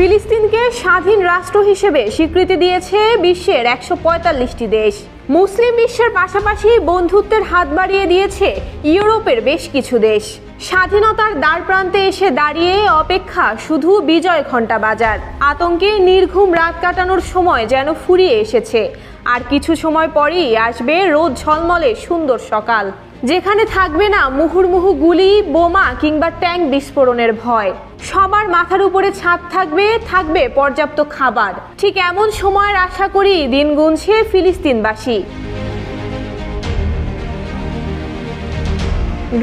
ফিলিস্তিনকে স্বাধীন রাষ্ট্র হিসেবে স্বীকৃতি দিয়েছে বিশ্বের একশো পঁয়তাল্লিশটি দেশ। মুসলিম বিশ্বের পাশাপাশি বন্ধুত্বের হাত বাড়িয়ে দিয়েছে ইউরোপের বেশ কিছু দেশ। স্বাধীনতার দ্বার প্রান্তে এসে দাঁড়িয়ে অপেক্ষা শুধু বিজয় ঘণ্টা বাজার। আতঙ্কে নির্ঘুম রাত কাটানোর সময় যেন ফুরিয়ে এসেছে। আর কিছু সময় পরেই আসবে রোদ ঝলমলে সুন্দর সকাল। যেখানে থাকবে না মুহুর্মুহু গুলি, বোমা কিংবা ট্যাঙ্ক বিস্ফোরণের ভয়। সবার মাথার উপরে ছাদ থাকবে থাকবে পর্যাপ্ত খাবার। ঠিক এমন সময়ের আশা করি দিন গুনছে ফিলিস্তিনবাসী।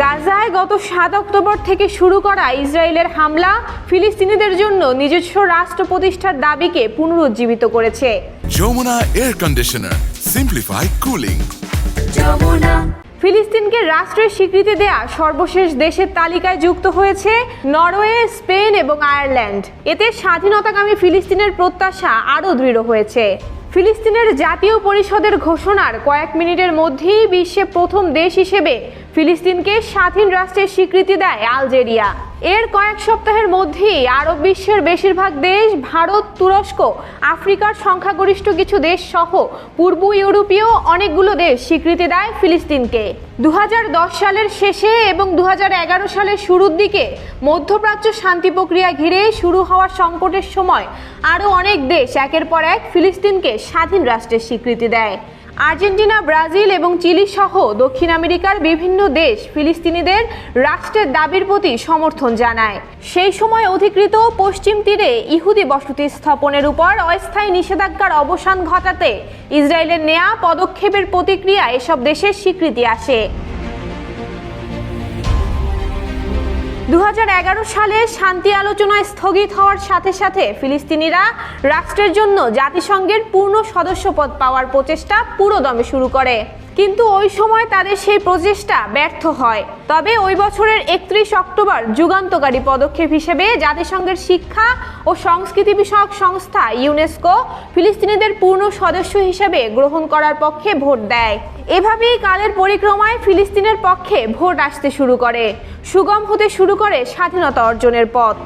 গাজায় গত সাত অক্টোবর থেকে শুরু করা ইসরায়েলের হামলা ফিলিস্তিনিদের জন্য নিজস্ব রাষ্ট্র প্রতিষ্ঠার দাবিকে পুনরুজ্জীবিত করেছে। Jamuna air conditioner simplify cooling ফিলিস্তিনকে রাষ্ট্রের স্বীকৃতি দেয়া সর্বশেষ দেশের তালিকায় যুক্ত হয়েছে নরওয়ে, স্পেন এবং আয়ারল্যান্ড। এতে স্বাধীনতাকামী ফিলিস্তিনের প্রত্যাশা আরও দৃঢ় হয়েছে। ফিলিস্তিনের জাতীয় পরিষদের ঘোষণার কয়েক মিনিটের মধ্যেই বিশ্বে প্রথম দেশ হিসেবে ফিলিস্তিনকে স্বাধীন রাষ্ট্রের স্বীকৃতি দেয় আলজেরিয়া। এর কয়েক সপ্তাহের মধ্যেই আরব বিশ্বের বেশিরভাগ দেশ, ভারত, তুরস্ক, আফ্রিকার সংখ্যাগরিষ্ঠ কিছু দেশ সহ পূর্ব ইউরোপীয় অনেকগুলো দেশ স্বীকৃতি দেয় ফিলিস্তিনকে। দু হাজার দশ সালের শেষে এবং দু হাজার এগারো সালের শুরুর দিকে মধ্যপ্রাচ্য শান্তি প্রক্রিয়া ঘিরে শুরু হওয়া সংকটের সময় আরও অনেক দেশ একের পর এক ফিলিস্তিনকে স্বাধীন রাষ্ট্রের স্বীকৃতি দেয়। আর্জেন্টিনা, ব্রাজিল এবং চিলি সহ দক্ষিণ আমেরিকার বিভিন্ন দেশ ফিলিস্তিনিদের রাষ্ট্রের দাবির প্রতি সমর্থন জানায়। সেই সময় অধিকৃত পশ্চিম তীরে ইহুদি বসতি স্থাপনের উপর অস্থায়ী নিষেধাজ্ঞার অবসান ঘটাতে ইসরায়েলের নেয়া পদক্ষেপের প্রতিক্রিয়া এসব দেশের স্বীকৃতি আসে। দু হাজার এগারো সালে শান্তি আলোচনায় স্থগিত হওয়ার সাথে সাথে ফিলিস্তিনিরা রাষ্ট্রের জন্য জাতিসংঘের পূর্ণ সদস্যপদ পাওয়ার প্রচেষ্টা পুরোদমে শুরু করে। কিন্তু ওই সময় তাদের সেই প্রচেষ্টা ব্যর্থ হয়। তবে ওই বছরের একত্রিশ অক্টোবর যুগান্তকারী পদক্ষেপ হিসেবে জাতিসংঘের শিক্ষা ও সংস্কৃতি বিষয়ক সংস্থা ইউনেস্কো ফিলিস্তিনিদের পূর্ণ সদস্য হিসেবে গ্রহণ করার পক্ষে ভোট দেয়। এভাবেই কালের পরিক্রমায় ফিলিস্তিনের পক্ষে ভোট আসতে শুরু করে, সুগম হতে শুরু করে স্বাধীনতা অর্জনের পথ।